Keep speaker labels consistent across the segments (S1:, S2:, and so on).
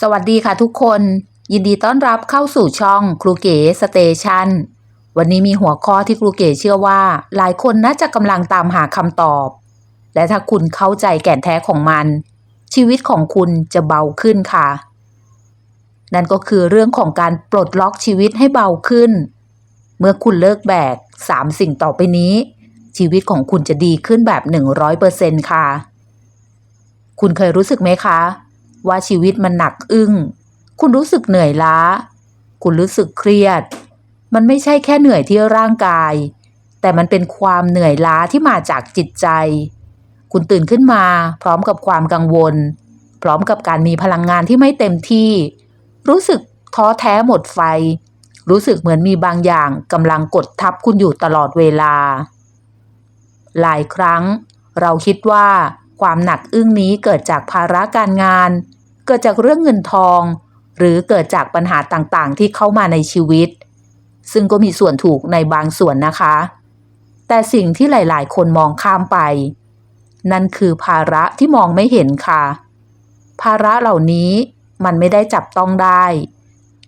S1: สวัสดีค่ะทุกคน ยินดีต้อนรับเข้าสู่ช่องครูเก๋สเตชันวันนี้มีหัวข้อที่ครูเก๋เชื่อว่า หลายคนน่าจะกำลังตามหาคำตอบ และถ้าคุณเข้าใจแก่นแท้ของมัน ชีวิตของคุณจะเบาขึ้นค่ะ นั่นก็คือเรื่องของการปลดล็อกชีวิตให้เบาขึ้น เมื่อคุณเลิกแบกสามสิ่งต่อไปนี้ ชีวิตของคุณจะดีขึ้นแบบหนึ่งร้อยเปอร์เซ็นค่ะ คุณเคยรู้สึกไหมคะ ว่าชีวิตมันหนักอึ้ง คุณรู้สึกเหนื่อยล้า คุณรู้สึกเครียด มันไม่ใช่แค่เหนื่อยที่ร่างกาย แต่มันเป็นความเหนื่อยล้าที่มาจากจิตใจ คุณตื่นขึ้นมา พร้อมกับความกังวล พร้อมกับการมีพลังงานที่ไม่เต็มที่ รู้สึกท้อแท้หมดไฟ รู้สึกเหมือนมีบางอย่างกำลังกดทับคุณอยู่ตลอดเวลา หลายครั้ง เราคิดว่า ความหนักอึ้งนี้เกิดจากภาระการงาน เกิดจากเรื่องเงินทอง หรือเกิดจากปัญหาต่างๆ ที่เข้ามาในชีวิต ซึ่งก็มีส่วนถูกในบางส่วนนะคะ แต่สิ่งที่หลาย ๆ คนมองข้ามไป นั่นคือภาระที่มองไม่เห็นค่ะ ภาระเหล่านี้มันไม่ได้จับต้องได้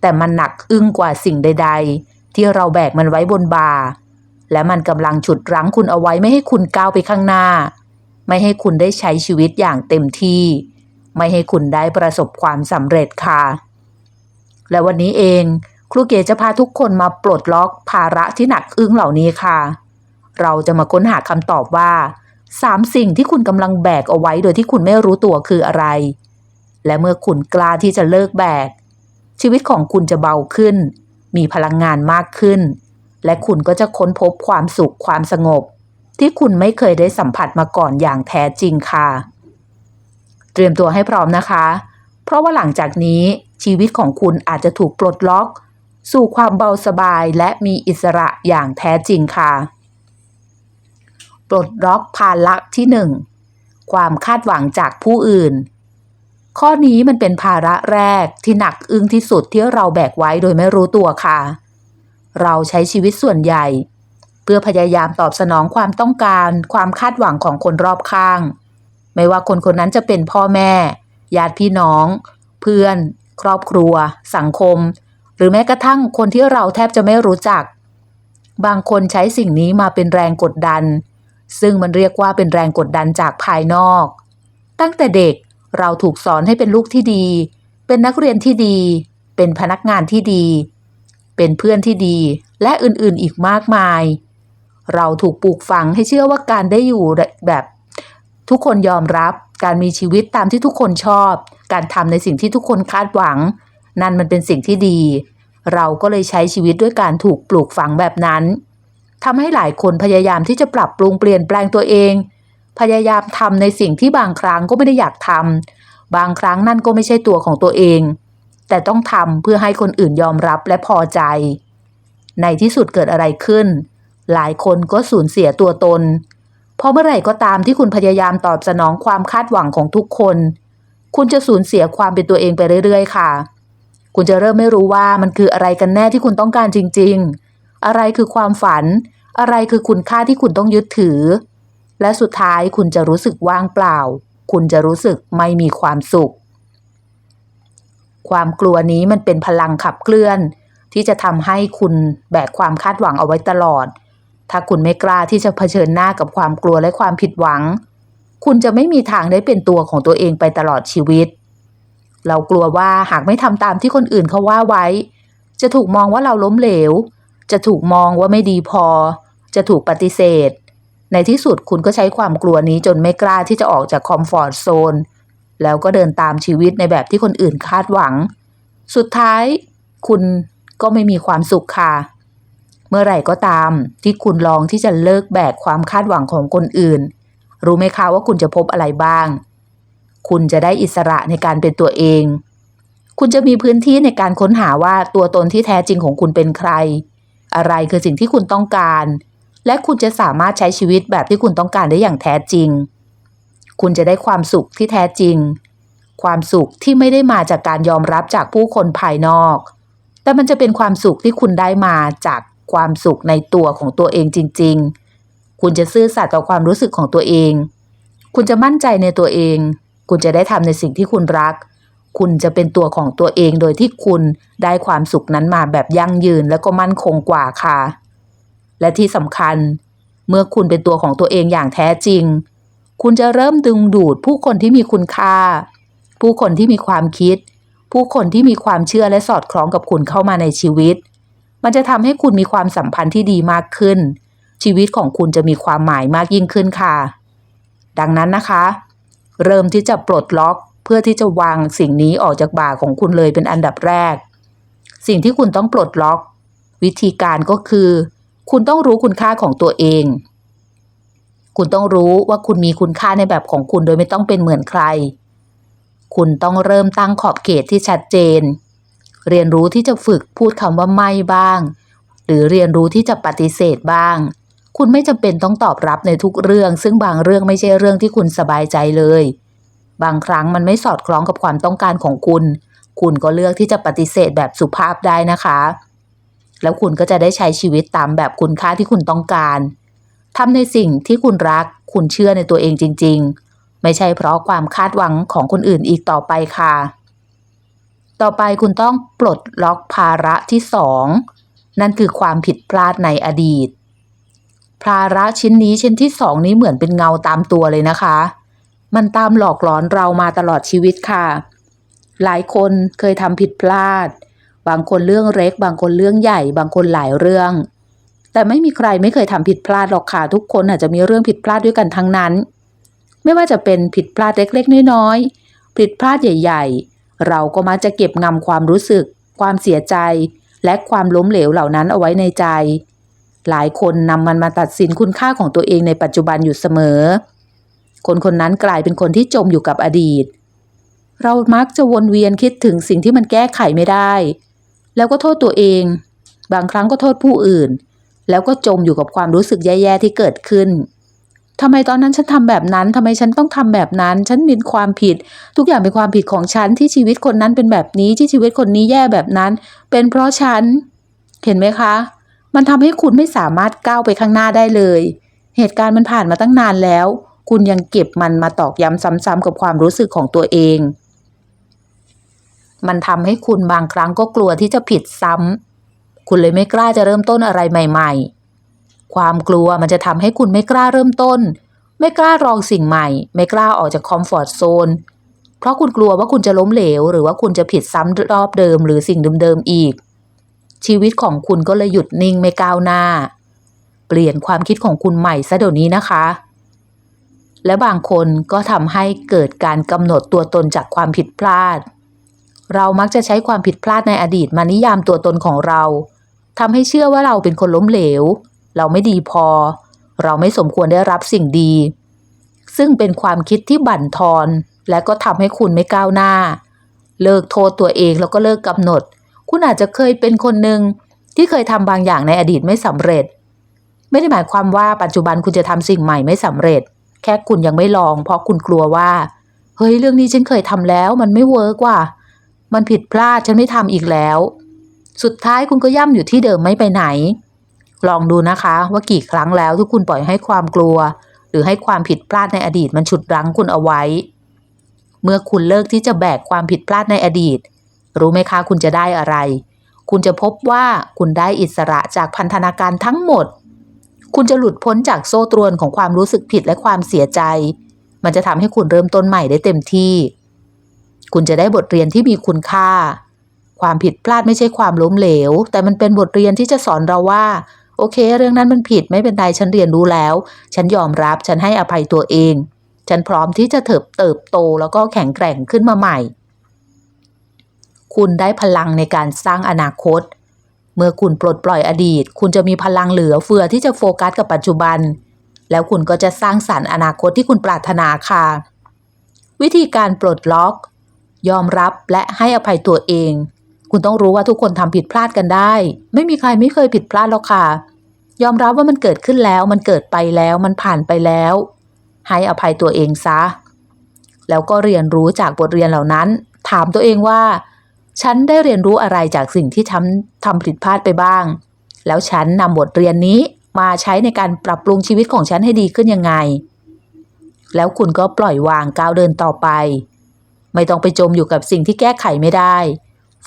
S1: แต่มันหนักอึ้งกว่าสิ่งใด ๆ ที่เราแบกมันไว้บนบ่าและมันกำลังฉุดรั้งคุณเอาไว้ไม่ให้คุณก้าวไปข้างหน้า ไม่ให้คุณได้ใช้ชีวิตอย่างเต็มที่ ไม่ให้คุณได้ประสบความสำเร็จค่ะ และวันนี้เองครูเก๋จะพาทุกคนมาปลดล็อกภาระที่หนักอึ้งเหล่านี้ค่ะ เราจะมาค้นหาคำตอบว่าสามสิ่งที่คุณกำลังแบกเอาไว้โดยที่คุณไม่รู้ตัวคืออะไร และเมื่อคุณกล้าที่จะเลิกแบก ชีวิตของคุณจะเบาขึ้น มีพลังงานมากขึ้น และคุณก็จะค้นพบความสุขความสงบ ที่คุณไม่เคยได้สัมผัสมาก่อนอย่างแท้จริงค่ะ เตรียมตัวให้พร้อมนะคะ เพราะว่าหลังจากนี้ชีวิตของคุณอาจจะถูกปลดล็อก สู่ความเบาสบายและมีอิสระอย่างแท้จริงค่ะ ปลดล็อกภาระที่หนึ่งความคาดหวังจากผู้อื่น ข้อนี้มันเป็นภาระแรกที่หนักอึ้งที่สุดที่เราแบกไว้โดยไม่รู้ตัวค่ะ เราใช้ชีวิตส่วนใหญ่ เพื่อพยายามตอบสนองความต้องการความคาดหวังของคนรอบข้าง ไม่ว่าคนคนนั้นจะเป็นพ่อแม่ญาติพี่น้อง เพื่อน ครอบครัว สังคม หรือแม้กระทั่งคนที่เราแทบจะไม่รู้จัก บางคนใช้สิ่งนี้มาเป็นแรงกดดัน ซึ่งมันเรียกว่าเป็นแรงกดดันจากภายนอก ตั้งแต่เด็กเราถูกสอนให้เป็นลูกที่ดี เป็นนักเรียนที่ดี เป็นพนักงานที่ดี เป็นเพื่อนที่ดี และอื่นๆอีกมากมาย เราถูกปลูกฝังให้เชื่อว่าการได้อยู่แบบทุกคนยอมรับ การมีชีวิตตามที่ทุกคนชอบ การทำในสิ่งที่ทุกคนคาดหวัง นั่นมันเป็นสิ่งที่ดี เราก็เลยใช้ชีวิตด้วยการถูกปลูกฝังแบบนั้นทำให้หลายคนพยายามที่จะปรับปรุงเปลี่ยนแปลงตัวเอง พยายามทำในสิ่งที่บางครั้งก็ไม่ได้อยากทำบางครั้งนั่นก็ไม่ใช่ตัวของตัวเอง แต่ต้องทำเพื่อให้คนอื่นยอมรับและพอใจ ในที่สุดเกิดอะไรขึ้น หลายคนก็สูญเสียตัวตน เพราะเมื่อไหร่ก็ตามที่คุณพยายามตอบสนองความคาดหวังของทุกคน คุณจะสูญเสียความเป็นตัวเองไปเรื่อยๆ ค่ะ คุณจะเริ่มไม่รู้ว่ามันคืออะไรกันแน่ที่คุณต้องการจริง ๆ อะไรคือความฝัน อะไรคือคุณค่าที่คุณต้องยึดถือ และสุดท้ายคุณจะรู้สึกว่างเปล่า คุณจะรู้สึกไม่มีความสุข ความกลัวนี้มันเป็นพลังขับเคลื่อนที่จะทำให้คุณแบกความคาดหวังเอาไว้ตลอด ถ้าคุณไม่กล้าที่จะเผชิญหน้ากับความกลัวและความผิดหวัง คุณจะไม่มีทางได้เป็นตัวของตัวเองไปตลอดชีวิต เรากลัวว่าหากไม่ทำตามที่คนอื่นเขาว่าไว้ จะถูกมองว่าเราล้มเหลว จะถูกมองว่าไม่ดีพอ จะถูกปฏิเสธ ในที่สุดคุณก็ใช้ความกลัวนี้จนไม่กล้าที่จะออกจากคอมฟอร์ทโซนแล้วก็เดินตามชีวิตในแบบที่คนอื่นคาดหวัง สุดท้าย คุณก็ไม่มีความสุขค่ะ มื่อไหร่ก็ตาม ที่คุณลองที่จะเลิกแบกความคาดหวังของคนอื่น รู้ไหมคะว่าคุณจะพบอะไรบ้าง คุณจะได้อิสระในการเป็นตัวเอง คุณจะมีพื้นที่ในการค้นหาว่าตัวตนที่แท้จริงของคุณเป็นใคร อะไรคือสิ่งที่คุณต้องการ และคุณจะสามารถใช้ชีวิตแบบที่คุณต้องการได้อย่างแท้จริง คุณจะได้ความสุขที่แท้จริง ความสุขที่ไม่ได้มาจากการยอมรับจากผู้คนภายนอก แต่มันจะเป็นความสุขที่คุณได้มาจาก ความสุขในตัวของตัวเองจริง ๆ คุณจะซื่อสัตย์ต่อความรู้สึกของตัวเอง คุณจะมั่นใจในตัวเอง คุณจะได้ทำในสิ่งที่คุณรัก คุณจะเป็นตัวของตัวเองโดยที่คุณได้ความสุขนั้นมาแบบยั่งยืนแล้วก็มั่นคงกว่าค่ะ และที่สำคัญ เมื่อคุณเป็นตัวของตัวเองอย่างแท้จริง คุณจะเริ่มดึงดูดผู้คนที่มีคุณค่า ผู้คนที่มีความคิด ผู้คนที่มีความเชื่อและสอดคล้องกับคุณเข้ามาในชีวิต มันจะทำให้คุณมีความสัมพันธ์ที่ดีมากขึ้น ชีวิตของคุณจะมีความหมายมากยิ่งขึ้นค่ะ ดังนั้นนะคะ เริ่มที่จะปลดล็อกเพื่อที่จะวางสิ่งนี้ออกจากบ่าของคุณเลยเป็นอันดับแรก สิ่งที่คุณต้องปลดล็อก วิธีการก็คือ คุณต้องรู้คุณค่าของตัวเอง คุณต้องรู้ว่าคุณมีคุณค่าในแบบของคุณโดยไม่ต้องเป็นเหมือนใคร คุณต้องเริ่มตั้งขอบเขตที่ชัดเจน เรียนรู้ที่จะฝึกพูดคำว่าไม่บ้าง หรือเรียนรู้ที่จะปฏิเสธบ้าง คุณไม่จำเป็นต้องตอบรับในทุกเรื่อง ซึ่งบางเรื่องไม่ใช่เรื่องที่คุณสบายใจเลย บางครั้งมันไม่สอดคล้องกับความต้องการของคุณ คุณก็เลือกที่จะปฏิเสธแบบสุภาพได้นะคะ แล้วคุณก็จะได้ใช้ชีวิตตามแบบคุณค่าที่คุณต้องการทำในสิ่งที่คุณรัก คุณเชื่อในตัวเองจริง ๆ ไม่ใช่เพราะความคาดหวังของคนอื่นอีกต่อไปค่ะ ต่อไปคุณต้องปลดล็อกภาระที่สองนั่นคือความผิดพลาดในอดีต ภาระชิ้นนี้ชิ้นที่สองนี้เหมือนเป็นเงาตามตัวเลยนะคะ มันตามหลอกหลอนเรามาตลอดชีวิตค่ะ หลายคนเคยทำผิดพลาด บางคนเรื่องเล็ก บางคนเรื่องใหญ่ บางคนหลายเรื่อง แต่ไม่มีใครไม่เคยทำผิดพลาดหรอกค่ะทุกคนอาจจะมีเรื่องผิดพลาดด้วยกันทั้งนั้น ไม่ว่าจะเป็นผิดพลาดเล็กๆน้อยๆผิดพลาดใหญ่ ๆ เราก็มักจะเก็บงำความรู้สึก ความเสียใจ และความล้มเหลวเหล่านั้นเอาไว้ในใจ หลายคนนำมันมาตัดสินคุณค่าของตัวเองในปัจจุบันอยู่เสมอ คนคนนั้นกลายเป็นคนที่จมอยู่กับอดีต เรามักจะวนเวียนคิดถึงสิ่งที่มันแก้ไขไม่ได้ แล้วก็โทษตัวเอง บางครั้งก็โทษผู้อื่น แล้วก็จมอยู่กับความรู้สึกแย่ๆที่เกิดขึ้น ทำไมตอนนั้นฉันทำแบบนั้นทำไมฉันต้องทำแบบนั้น ฉันมีความผิด ทุกอย่างเป็นความผิดของฉันที่ชีวิตคนนั้นเป็นแบบนี้ที่ชีวิตคนนี้แย่แบบนั้น เป็นเพราะฉัน เห็นไหมคะ มันทำให้คุณไม่สามารถก้าวไปข้างหน้าได้เลย เหตุการณ์มันผ่านมาตั้งนานแล้ว คุณยังเก็บมันมาตอกย้ำซ้ำๆกับความรู้สึกของตัวเอง มันทำให้คุณบางครั้งก็กลัวที่จะผิดซ้ำคุณเลยไม่กล้าจะเริ่มต้นอะไรใหม่ ๆ ความกลัวมันจะทำให้คุณไม่กล้าเริ่มต้น ไม่กล้าลองสิ่งใหม่ ไม่กล้าออกจากคอมฟอร์ทโซนเพราะคุณกลัวว่าคุณจะล้มเหลว หรือว่าคุณจะผิดซ้ำรอบเดิม หรือสิ่งเดิมๆอีก ชีวิตของคุณก็เลยหยุดนิ่งไม่ก้าวหน้า เปลี่ยนความคิดของคุณใหม่ซะเดี๋ยวนี้นะคะ และบางคนก็ทำให้เกิดการกำหนดตัวตนจากความผิดพลาด เรามักจะใช้ความผิดพลาดในอดีตมานิยามตัวตนของเราทำให้เชื่อว่าเราเป็นคนล้มเหลว เราไม่ดีพอ เราไม่สมควรได้รับสิ่งดี ซึ่งเป็นความคิดที่บั่นทอน และก็ทำให้คุณไม่ก้าวหน้า เลิกโทษตัวเองแล้วก็เลิกกำหนด คุณอาจจะเคยเป็นคนหนึ่งที่เคยทำบางอย่างในอดีตไม่สำเร็จ ไม่ได้หมายความว่าปัจจุบันคุณจะทำสิ่งใหม่ไม่สำเร็จ แค่คุณยังไม่ลอง เพราะคุณกลัวว่า เฮ้ยเรื่องนี้ฉันเคยทำแล้ว มันไม่เวิร์กว่ะมันผิดพลาดฉันไม่ทำอีกแล้ว สุดท้ายคุณก็ย่ำอยู่ที่เดิมไม่ไปไหน ลองดูนะคะว่ากี่ครั้งแล้วที่คุณปล่อยให้ความกลัว หรือให้ความผิดพลาดในอดีตมันฉุดรั้งคุณเอาไว้ เมื่อคุณเลิกที่จะแบกความผิดพลาดในอดีต รู้ไหมคะคุณจะได้อะไร คุณจะพบว่าคุณได้อิสระจากพันธนาการทั้งหมด คุณจะหลุดพ้นจากโซ่ตรวนของความรู้สึกผิดและความเสียใจ มันจะทำให้คุณเริ่มต้นใหม่ได้เต็มที่ คุณจะได้บทเรียนที่มีคุณค่า ความผิดพลาดไม่ใช่ความล้มเหลว แต่มันเป็นบทเรียนที่จะสอนเราว่า โอเค เรื่องนั้นมันผิดไม่เป็นไรฉันเรียนรู้แล้ว ฉันยอมรับฉันให้อภัยตัวเอง ฉันพร้อมที่จะเติบเติบโตแล้วก็แข็งแกร่งขึ้นมาใหม่ คุณได้พลังในการสร้างอนาคต เมื่อคุณปลดปล่อยอดีต คุณจะมีพลังเหลือเฟือที่จะโฟกัสกับปัจจุบัน แล้วคุณก็จะสร้างสรรค์อนาคตที่คุณปรารถนาค่ะ วิธีการปลดล็อก ยอมรับและให้อภัยตัวเอง คุณต้องรู้ว่าทุกคนทำผิดพลาดกันได้ ไม่มีใครไม่เคยผิดพลาดหรอกค่ะ ยอมรับว่ามันเกิดขึ้นแล้ว มันเกิดไปแล้ว มันผ่านไปแล้ว ให้อภัยตัวเองซะ แล้วก็เรียนรู้จากบทเรียนเหล่านั้น ถามตัวเองว่า ฉันได้เรียนรู้อะไรจากสิ่งที่ทำทำผิดพลาดไปบ้าง แล้วฉันนำบทเรียนนี้มาใช้ในการปรับปรุงชีวิตของฉันให้ดีขึ้นยังไง แล้วคุณก็ปล่อยวางก้าวเดินต่อไป ไม่ต้องไปจมอยู่กับสิ่งที่แก้ไขไม่ได้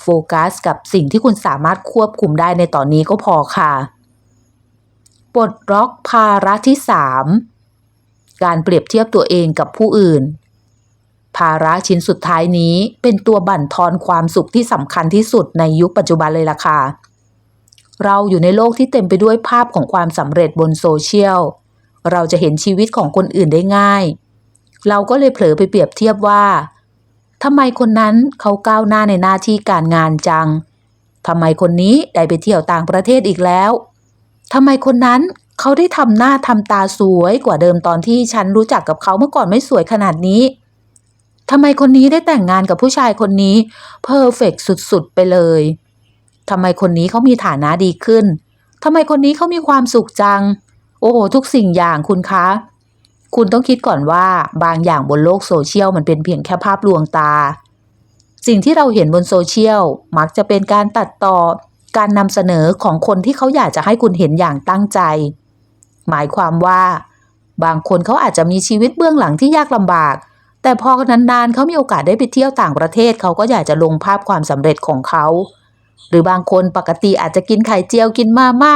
S1: โฟกัสกับสิ่งที่คุณสามารถควบคุมได้ในตอนนี้ก็พอค่ะปลดล็อกภาระที่ 3 การเปรียบเทียบตัวเองกับผู้อื่น ภาระชิ้นสุดท้ายนี้เป็นตัวบั่นทอนความสุขที่สำคัญที่สุดในยุคปัจจุบันเลยล่ะค่ะเราอยู่ในโลกที่เต็มไปด้วยภาพของความสำเร็จบนโซเชียล เราจะเห็นชีวิตของคนอื่นได้ง่าย เราก็เลยเผลอไปเปรียบเทียบว่า ทำไมคนนั้นเขาก้าวหน้าในหน้าที่การงานจังทำไมคนนี้ได้ไปเที่ยวต่างประเทศอีกแล้วทำไมคนนั้นเขาได้ทำหน้าทำตาสวยกว่าเดิมตอนที่ฉันรู้จักกับเขาเมื่อก่อนไม่สวยขนาดนี้ทำไมคนนี้ได้แต่งงานกับผู้ชายคนนี้เพอร์เฟกสุดๆไปเลยทำไมคนนี้เขามีฐานะดีขึ้นทำไมคนนี้เขามีความสุขจัง โอ้โหทุกสิ่งอย่างคุณคะ คุณต้องคิดก่อนว่าบางอย่างบนโลกโซเชียลมันเป็นเพียงแค่ภาพลวงตา สิ่งที่เราเห็นบนโซเชียลมักจะเป็นการตัดต่อการนำเสนอของคนที่เขาอยากจะให้คุณเห็นอย่างตั้งใจ หมายความว่า บางคนเขาอาจจะมีชีวิตเบื้องหลังที่ยากลำบาก แต่พอนานๆเขามีโอกาสได้ไปเที่ยวต่างประเทศเขาก็อยากจะลงภาพความสำเร็จของเขาหรือบางคนปกติอาจจะกินไข่เจียวกินมาม่า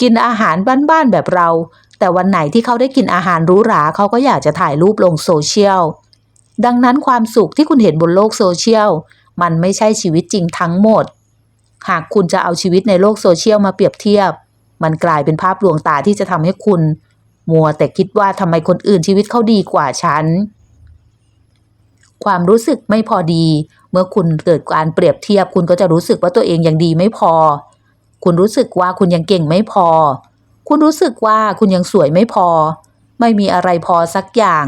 S1: กินอาหารบ้านๆแบบเรา แต่วันไหนที่เขาได้กินอาหารหรูหราเขาก็อยากจะถ่ายรูปลงโซเชียล ดังนั้นความสุขที่คุณเห็นบนโลกโซเชียล มันไม่ใช่ชีวิตจริงทั้งหมด หากคุณจะเอาชีวิตในโลกโซเชียลมาเปรียบเทียบ มันกลายเป็นภาพลวงตาที่จะทำให้คุณ มัวแต่คิดว่าทำไมคนอื่นชีวิตเขาดีกว่าฉัน ความรู้สึกไม่พอดี เมื่อคุณเกิดการเปรียบเทียบ คุณก็จะรู้สึกว่าตัวเองยังดีไม่พอ คุณรู้สึกว่าคุณยังเก่งไม่พอ คุณรู้สึกว่าคุณยังสวยไม่พอ ไม่มีอะไรพอสักอย่าง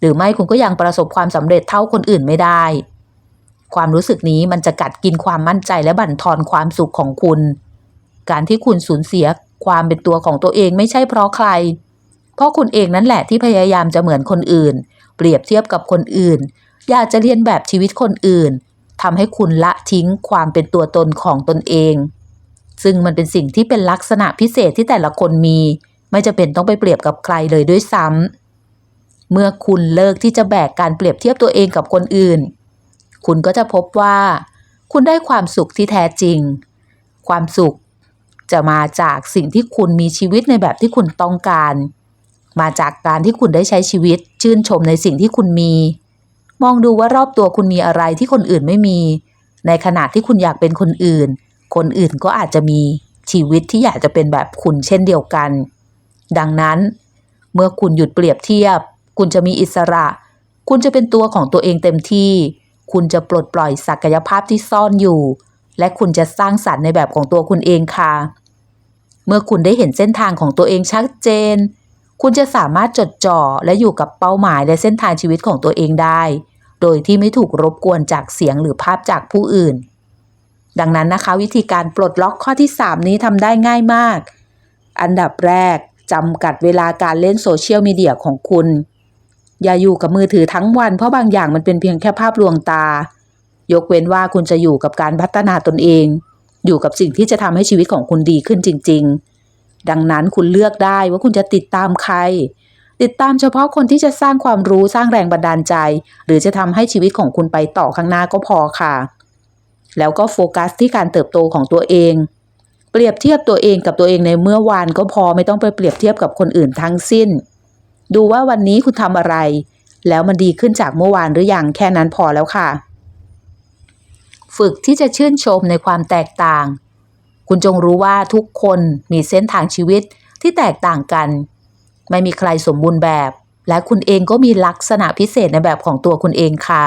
S1: หรือไม่คุณก็ยังประสบความสำเร็จเท่าคนอื่นไม่ได้ ความรู้สึกนี้มันจะกัดกินความมั่นใจและบั่นทอนความสุขของคุณ การที่คุณสูญเสียความเป็นตัวของตัวเองไม่ใช่เพราะใคร เพราะคุณเองนั่นแหละที่พยายามจะเหมือนคนอื่น เปรียบเทียบกับคนอื่น อยากจะเรียนแบบชีวิตคนอื่นทำให้คุณละทิ้งความเป็นตัวตนของตนเอง ซึ่งมันเป็นสิ่งที่เป็นลักษณะพิเศษที่แต่ละคนมี ไม่จะเป็นต้องไปเปรียบกับใครเลยด้วยซ้ำเมื่อคุณเลิกที่จะแบกการเปรียบเทียบตัวเองกับคนอื่น คุณก็จะพบว่า คุณได้ความสุขที่แท้จริง ความสุขจะมาจากสิ่งที่คุณมีชีวิตในแบบที่คุณต้องการ มาจากการที่คุณได้ใช้ชีวิต ชื่นชมในสิ่งที่คุณมี มองดูว่ารอบตัวคุณมีอะไรที่คนอื่นไม่มี ในขณะที่คุณอยากเป็นคนอื่น คนอื่นก็อาจจะมีชีวิตที่อยากจะเป็นแบบคุณเช่นเดียวกัน ดังนั้น เมื่อคุณหยุดเปรียบเทียบ คุณจะมีอิสระ คุณจะเป็นตัวของตัวเองเต็มที่ คุณจะปลดปล่อยศักยภาพที่ซ่อนอยู่ และคุณจะสร้างสรรค์ในแบบของตัวคุณเองค่ะ เมื่อคุณได้เห็นเส้นทางของตัวเองชัดเจน คุณจะสามารถจดจ่อและอยู่กับเป้าหมายและเส้นทางชีวิตของตัวเองได้ โดยที่ไม่ถูกรบกวนจากเสียงหรือภาพจากผู้อื่น ดังนั้นนะคะ วิธีการปลดล็อกข้อที่ 3 นี้ทำได้ง่ายมาก อันดับแรกจำกัดเวลาการเล่นโซเชียลมีเดียของคุณ อย่าอยู่กับมือถือทั้งวัน เพราะบางอย่างมันเป็นเพียงแค่ภาพลวงตา ยกเว้นว่าคุณจะอยู่กับการพัฒนาตนเอง อยู่กับสิ่งที่จะทำให้ชีวิตของคุณดีขึ้นจริง ๆ ดังนั้นคุณเลือกได้ว่าคุณจะติดตามใคร ติดตามเฉพาะคนที่จะสร้างความรู้สร้างแรงบันดาลใจ หรือจะทำให้ชีวิตของคุณไปต่อข้างหน้าก็พอค่ะ แล้วก็โฟกัสที่การเติบโตของตัวเอง เปรียบเทียบตัวเองกับตัวเองในเมื่อวานก็พอไม่ต้องไปเปรียบเทียบกับคนอื่นทั้งสิ้น ดูว่าวันนี้คุณทำอะไร แล้วมันดีขึ้นจากเมื่อวานหรือยังแค่นั้นพอแล้วค่ะ ฝึกที่จะชื่นชมในความแตกต่าง คุณจงรู้ว่าทุกคนมีเส้นทางชีวิตที่แตกต่างกัน ไม่มีใครสมบูรณ์แบบ และคุณเองก็มีลักษณะพิเศษในแบบของตัวคุณเองค่ะ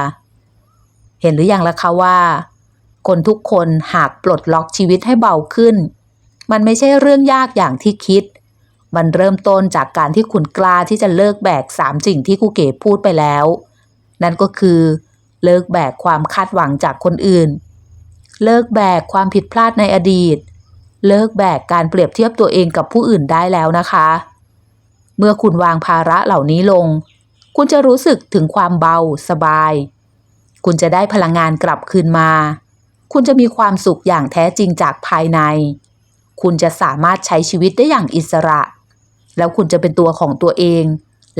S1: เห็นหรือยังล่ะคะว่า คนทุกคนหากปลดล็อกชีวิตให้เบาขึ้น มันไม่ใช่เรื่องยากอย่างที่คิด มันเริ่มต้นจากการที่คุณกล้าที่จะเลิกแบกสามสิ่งที่ครูเก๋พูดไปแล้ว นั่นก็คือ เลิกแบกความคาดหวังจากคนอื่น เลิกแบกความผิดพลาดในอดีต เลิกแบกการเปรียบเทียบตัวเองกับผู้อื่นได้แล้วนะคะ เมื่อคุณวางภาระเหล่านี้ลง คุณจะรู้สึกถึงความเบาสบาย คุณจะได้พลังงานกลับคืนมา คุณจะมีความสุขอย่างแท้จริงจากภายใน คุณจะสามารถใช้ชีวิตได้อย่างอิสระ แล้วคุณจะเป็นตัวของตัวเอง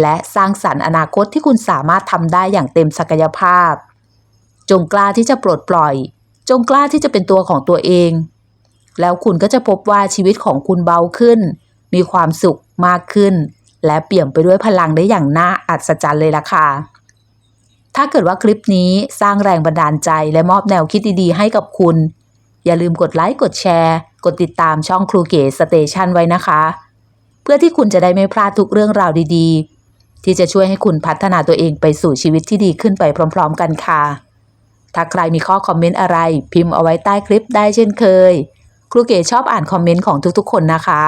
S1: และสร้างสรรค์อนาคตที่คุณสามารถทำได้อย่างเต็มศักยภาพ จงกล้าที่จะปลดปล่อย จงกล้าที่จะเป็นตัวของตัวเอง แล้วคุณก็จะพบว่าชีวิตของคุณเบาขึ้น มีความสุขมากขึ้น และเปี่ยมไปด้วยพลังได้อย่างน่าอัศจรรย์เลยล่ะค่ะ ถ้าเกิดว่าคลิปนี้สร้างแรงบันดาลใจและมอบแนวคิดดีๆ ให้กับคุณ อย่าลืมกดไลค์กดแชร์ กดติดตามช่องครูเก๋สเตชันไว้นะคะ เพื่อที่คุณจะได้ไม่พลาดทุกเรื่องราวดีๆ ที่จะช่วยให้คุณพัฒนาตัวเองไปสู่ชีวิตที่ดีขึ้นไปพร้อม ๆ กันค่ะ ถ้าใครมีข้อคอมเมนต์อะไร พิมพ์เอาไว้ใต้คลิปได้เช่นเคย ครูเก๋ชอบอ่านคอมเมนต์ของทุกๆ คนนะคะ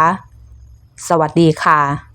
S1: สวัสดีค่ะ